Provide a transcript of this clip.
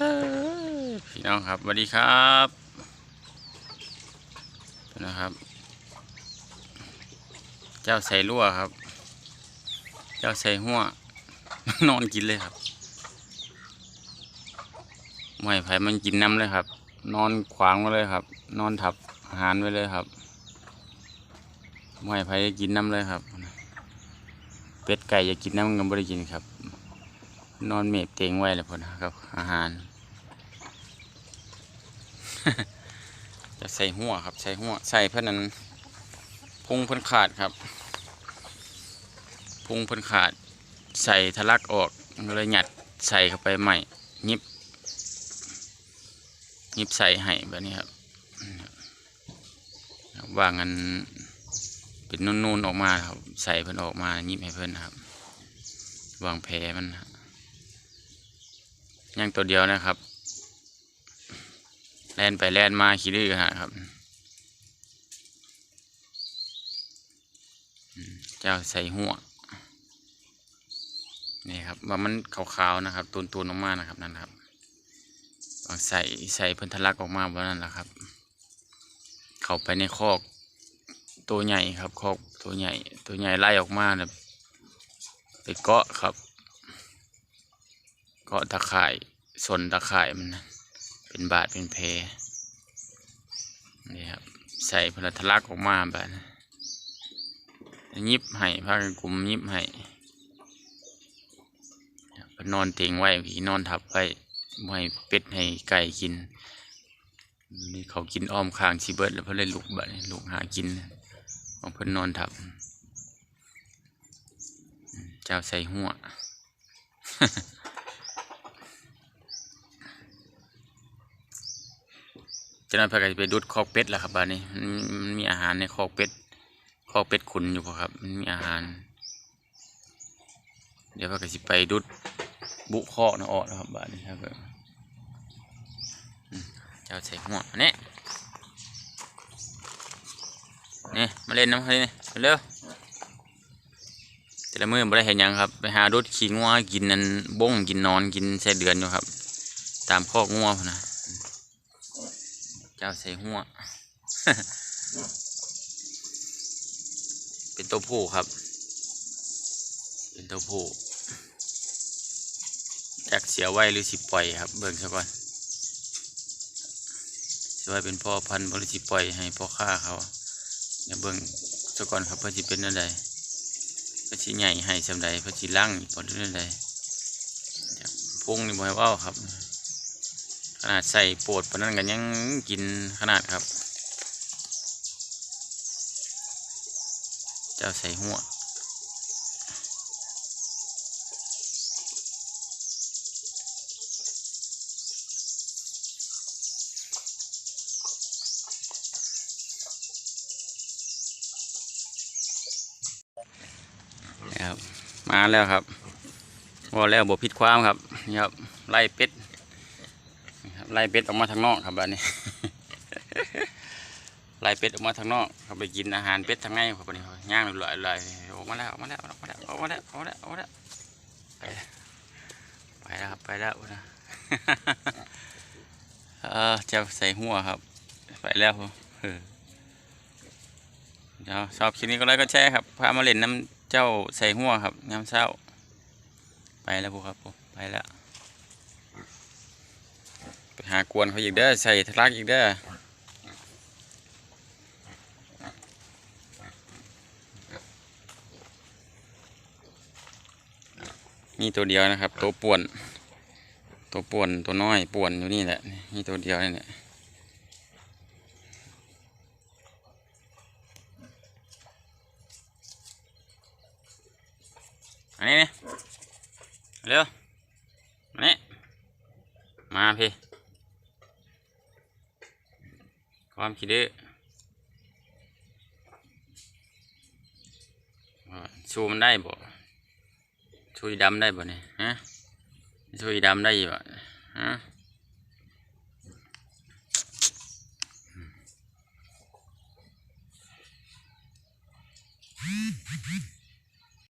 พี่น้องครับสวัสดีครับนะครับ เจ้าใส่รั่วครับ เจ้าใส่หัวนอนกินเลยครับไม่ไผ่มันกินน้ำเลยครับ นอนขวางไว้เลยครับ นอนทับอาหารไว้เลยครับไม่ไผ่กินน้ำเลยครับ เป็ดไก่จะกินน้ำกันไม่ได้กินครับ นอนเมบเตียงไว้เลยพอนะครับ อาหาร จะใส่หัวครับ ใส่หัว ใส่เพื่อนั้นพุงเพิ่นขาดครับ พุงเพิ่นขาด ใส่ทะลักออกเลยหยัดใส่เข้าไปใหม่ยิบยิบใส่ให้แบบนี้ครับว่างันเป็นนูนๆออกมาครับ ใส่เพิ่นออกมายิบให้เพิ่นครับ วางแผลมันครับ ยังตัวเดียวนะครับ แล่นไปแล่นมาขี้ดื้อฮะครับ เจ้าใส่หัวนี่ครับว่ามันขาวๆนะครับตูนๆออกมานะครับนั่นครับใส่ใส่พิ่นทะลักออกมาแบบนั้นแหละครับ เข้าไปในคอก ตัวใหญ่ครับคอกตัวใหญ่ ตัวใหญ่ไล่ออกมาเนี่ยไปเกาะครับ เกาะตะข่ายสนตะข่ายมันนะเป็นบาดเป็นแผลนี่ครับใส่พลัทลักออกมาแบบนั้ยิบให้พากันกลุ่มยิบให้พอนอนเตียงไว้ผีนอนทับไว้บ่ให้เป็ดให้ไก่กินนี่เขากินอ้อมข้างชีเบิร์ดแล้วเพิ่นเลยลุกบัดนี้ลุกหากินของเพิ่นนอนทับ เจ้าใส่หัว จะนั้นพากันไปดูดคอกเป็ดแหละครับบ้านนี้มันมีอาหารในคอกเป็ดคอกเป็ดขุนอยู่พอครับมันมีอาหาร เดี๋ยวพากันไปดูดบุคอกนะออกนะครับบ้านนี้ครับเจ้าใส่หัวอันนี้นี่มาเล่นน้ำเขานี่เร็วแต่ละมือไม่ได้เห็นยังครับ ไปหาดูดขี้งัวกินนั่นบ้งกินนอนกินใส่เดือนอยู่ครับ ตามคอกงัวนะ เจ้าใส่หัว เป็นตัวผู้ครับ เป็นตัวผู้อยกเสียไว้หรือสิปล่อยครับ เบิ่งซะก่อนสิไว้เป็นพ่อพันธุ์บหริสิปล่อยให้พ่อค้าเขาเดี๋ยวเบิ่งซะก่อนครับเพื่อสิเป็นนั่นใดเพื่อสิใหญ่ให้สำใดเพื่อสิล่างพอด้นั่นใดเดี๋ยวพุงนี่บ่ให้ว้าครับ ขนาดใส่โปรดปนนั้นกันยังกินขนาดครับ เจ้าใส่หัวนะครับมาแล้วครับว่าแล้วบผิดความครับนี่ครับไล่เป็ด ไล่เป็ดออกมาทางนอกครับบ้านนี้ไล่เป็ดออกมาทางนอกเขาไปกินอาหารเป็ดทางในครับบ้านนี้ย่างลอยลอยออกมาแล้วออกมาแล้วออกมาแล้วออกมาแล้วออกมาแล้วออกมาแล้วไปแล้วไปแล้วครับไปแล้วนะเออจ้าใส่หัวครับ ไปแล้วเดี๋ยวชอบคลิปนี้ก็ไลค์ก็แชร์ครับพามาเล่นน้ำเจ้าใส่หัวครับยามเช้า ไปแล้วครับผมไปแล้ว หากวนเขาอีกเด้อใส่ทะลักอีกเด้อมีตัวเดียวนะครับ ตัวป่วน ตัวป่วนตัวน้อยป่วนอยู่นี่แหละนี่ตัวเดียวนี่แหละอันนี้เนี่ยเร็วมานี่มาพี่ ความคิดดื้อว่าชูมันได้บ่ชูดำได้บ่เนี่ยฮะชูดำได้บ่ฮะ